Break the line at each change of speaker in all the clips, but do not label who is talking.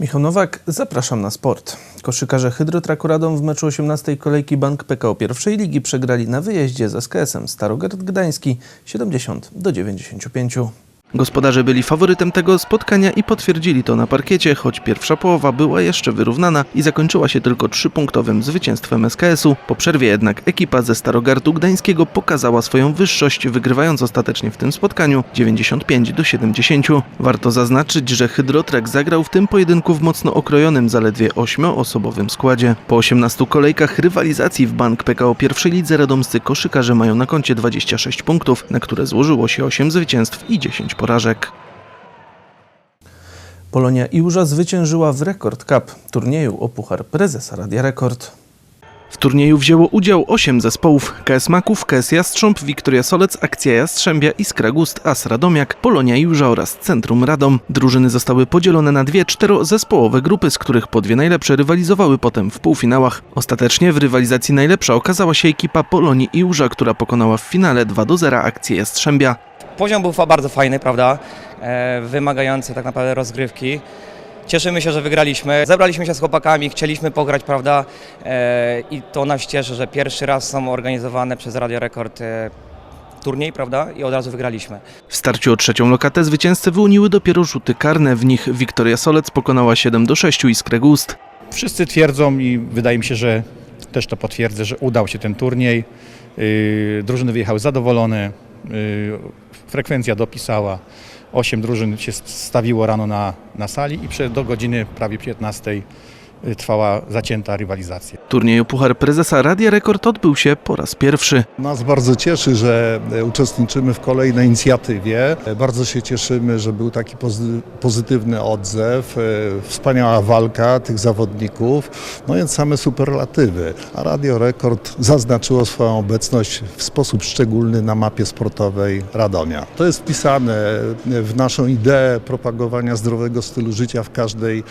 Michał Nowak, zapraszam na sport. Koszykarze Hydrotraku Radom w meczu 18 kolejki Bank PKO pierwszej ligi przegrali na wyjeździe z SKS-em Starogard Gdański 70 do 95. Gospodarze byli faworytem tego spotkania i potwierdzili to na parkiecie, choć pierwsza połowa była jeszcze wyrównana i zakończyła się tylko trzypunktowym zwycięstwem SKS-u. Po przerwie jednak ekipa ze Starogardu Gdańskiego pokazała swoją wyższość, wygrywając ostatecznie w tym spotkaniu 95 do 70. Warto zaznaczyć, że Hydrotrak zagrał w tym pojedynku w mocno okrojonym zaledwie ośmioosobowym składzie. Po 18 kolejkach rywalizacji w Bank PKO pierwszej lidze radomscy koszykarze mają na koncie 26 punktów, na które złożyło się 8 zwycięstw i 10 porażek. Polonia Iłża zwyciężyła w Rekord Cup, turnieju o Puchar Prezesa Radia Rekord. W turnieju wzięło udział 8 zespołów: KS Maków, KS Jastrząb, Wiktoria Solec, Akcja Jastrzębia, Iskra Gust, AS Radomiak, Polonia Iłża oraz Centrum Radom. Drużyny zostały podzielone na dwie czterozespołowe grupy, z których po dwie najlepsze rywalizowały potem w półfinałach. Ostatecznie w rywalizacji najlepsza okazała się ekipa Polonii Iłża, która pokonała w finale 2 do 0 Akcję Jastrzębia.
Poziom był bardzo fajny, prawda? E, wymagający tak naprawdę rozgrywki. Cieszymy się, że wygraliśmy. Zebraliśmy się z chłopakami, chcieliśmy pograć, prawda? E, I to nas cieszy, że pierwszy raz są organizowane przez Radio Rekord e, turniej, prawda? I od razu wygraliśmy.
W starciu o trzecią lokatę zwycięzcy wyłoniły dopiero rzuty karne. W nich Wiktoria Solec pokonała 7 do 6 Iskrę Gust.
Wszyscy twierdzą i wydaje mi się, że też to potwierdzę, że udał się ten turniej. Yy, Drużyny wyjechały zadowolone, frekwencja dopisała. Osiem drużyn się stawiło rano na, na sali i do godziny prawie 15 yy, trwała zacięta rywalizacja.
Turniej o Puchar Prezesa Radia Rekord odbył się po raz pierwszy.
Nas bardzo cieszy, że e, uczestniczymy w kolejnej inicjatywie. E, Bardzo się cieszymy, że był taki pozy- pozytywny odzew, e, wspaniała walka tych zawodników, no więc same superlatywy. A Radio Rekord zaznaczyło swoją obecność w sposób szczególny na mapie sportowej Radomia. To jest wpisane w naszą ideę propagowania zdrowego stylu życia w każdej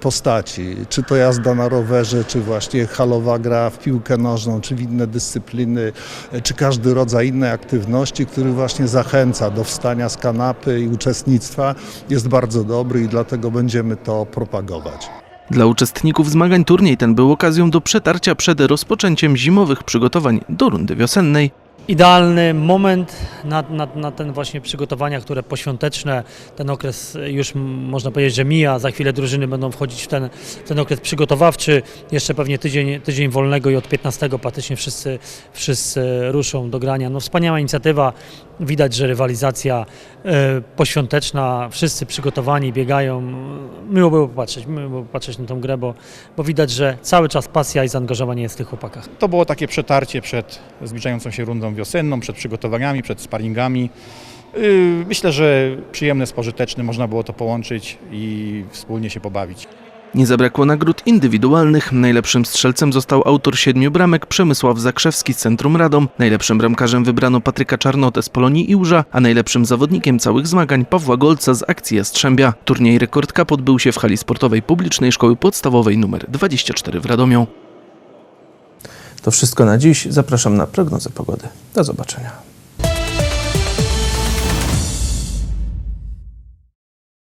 postaci. Czy to jazda na rowerze, czy właśnie halowa gra w piłkę nożną, czy w inne dyscypliny, e, czy każdy rodzaj innej aktywności, który właśnie zachęca do wstania z kanapy i uczestnictwa, jest bardzo dobry i dlatego będziemy to propagować.
Dla uczestników zmagań turniej ten był okazją do przetarcia przed rozpoczęciem zimowych przygotowań do rundy wiosennej.
Idealny moment na, na, na ten właśnie przygotowania, które poświąteczne, ten okres już można powiedzieć, że mija, za chwilę drużyny będą wchodzić w ten, ten okres przygotowawczy, jeszcze pewnie tydzień, tydzień wolnego i od 15 praktycznie wszyscy, wszyscy ruszą do grania. No wspaniała inicjatywa, widać, że rywalizacja e, poświąteczna, wszyscy przygotowani, biegają, miło było popatrzeć, miło było popatrzeć na tą grę, bo, bo widać, że cały czas pasja i zaangażowanie jest w tych chłopakach.
To było takie przetarcie przed zbliżającą się rundą wiosenną, przed przygotowaniami, przed sparingami. Yy, Myślę, że przyjemne z pożytecznym można było to połączyć i wspólnie się pobawić.
Nie zabrakło nagród indywidualnych. Najlepszym strzelcem został autor siedmiu bramek Przemysław Zakrzewski z Centrum Radom. Najlepszym bramkarzem wybrano Patryka Czarnotę z Polonii Iłża, a najlepszym zawodnikiem całych zmagań Pawła Golca z akcji Jastrzębia. Turniej Rekord Cup odbył się w hali sportowej publicznej Szkoły Podstawowej nr 24 w Radomiu. To wszystko na dziś. Zapraszam na prognozę pogody. Do zobaczenia.